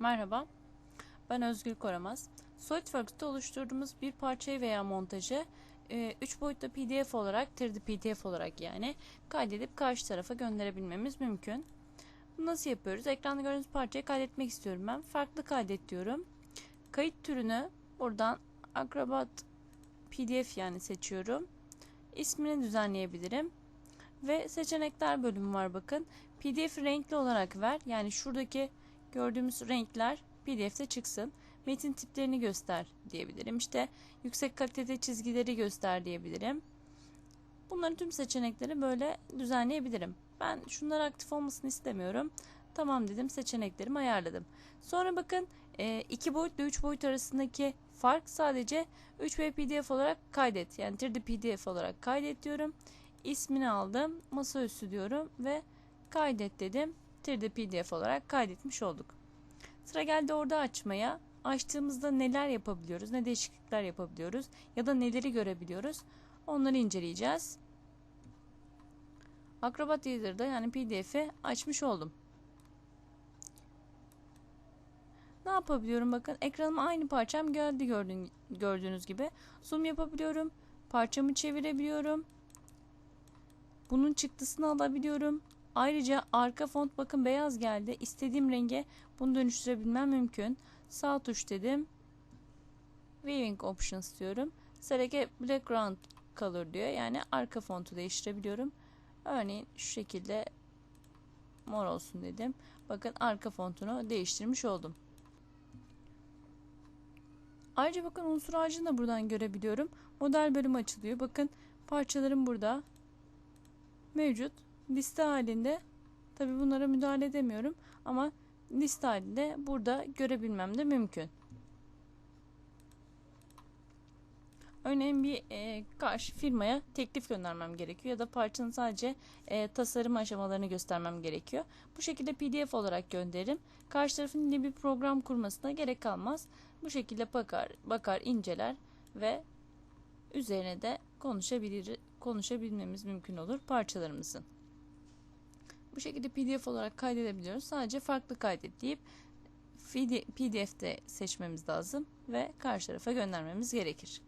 Merhaba, ben Özgür Koramaz. SolidWorks'ta oluşturduğumuz bir parçayı veya montajı 3 boyutlu PDF olarak, 3D PDF olarak yani kaydedip karşı tarafa gönderebilmemiz mümkün. Nasıl yapıyoruz? Ekranda gördüğünüz parçayı kaydetmek istiyorum ben. Farklı kaydet diyorum. Kayıt türünü buradan Acrobat PDF yani seçiyorum. İsmini düzenleyebilirim. Ve seçenekler bölümü var bakın. PDF renkli olarak ver. Yani şuradaki gördüğümüz renkler PDF'de çıksın. Metin tiplerini göster diyebilirim. İşte yüksek kalitede çizgileri göster diyebilirim. Bunların tüm seçenekleri böyle düzenleyebilirim. Ben şunlar aktif olmasını istemiyorum. Tamam dedim seçeneklerimi ayarladım. Sonra bakın iki boyut ile 3 boyut arasındaki fark sadece 3B PDF olarak kaydet. Yani 3D PDF olarak kaydet diyorum. İsmini aldım. Masaüstü diyorum ve kaydet dedim. 3D PDF olarak kaydetmiş olduk. Sıra geldi orada açmaya. Açtığımızda neler yapabiliyoruz, ne değişiklikler yapabiliyoruz ya da neleri görebiliyoruz onları inceleyeceğiz. Acrobat Reader'da yani PDF'i açmış oldum. Ne yapabiliyorum bakın ekranıma aynı parçam geldi gördüğünüz gibi. Zoom yapabiliyorum. Parçamı çevirebiliyorum. Bunun çıktısını alabiliyorum. Ayrıca arka font bakın beyaz geldi. İstediğim renge bunu dönüştürebilmem mümkün. Sağ tuş dedim. Viewing Options diyorum. Select Background Color diyor. Yani arka fontu değiştirebiliyorum. Örneğin şu şekilde mor olsun dedim. Bakın arka fontunu değiştirmiş oldum. Ayrıca bakın unsur ağacını da buradan görebiliyorum. Model bölümü açılıyor. Bakın parçalarım burada mevcut liste halinde tabi bunlara müdahale edemiyorum ama liste halinde burada görebilmem de mümkün. Örneğin bir e, karşı firmaya teklif göndermem gerekiyor ya da parçanın sadece e, tasarım aşamalarını göstermem gerekiyor. Bu şekilde PDF olarak gönderirim. Karşı tarafın yine bir program kurmasına gerek kalmaz. Bu şekilde bakar, bakar, inceler ve üzerine de konuşabilir, konuşabilmemiz mümkün olur parçalarımızın. Bu şekilde PDF olarak kaydedebiliyoruz. Sadece farklı kaydet deyip PDF'de seçmemiz lazım ve karşı tarafa göndermemiz gerekir.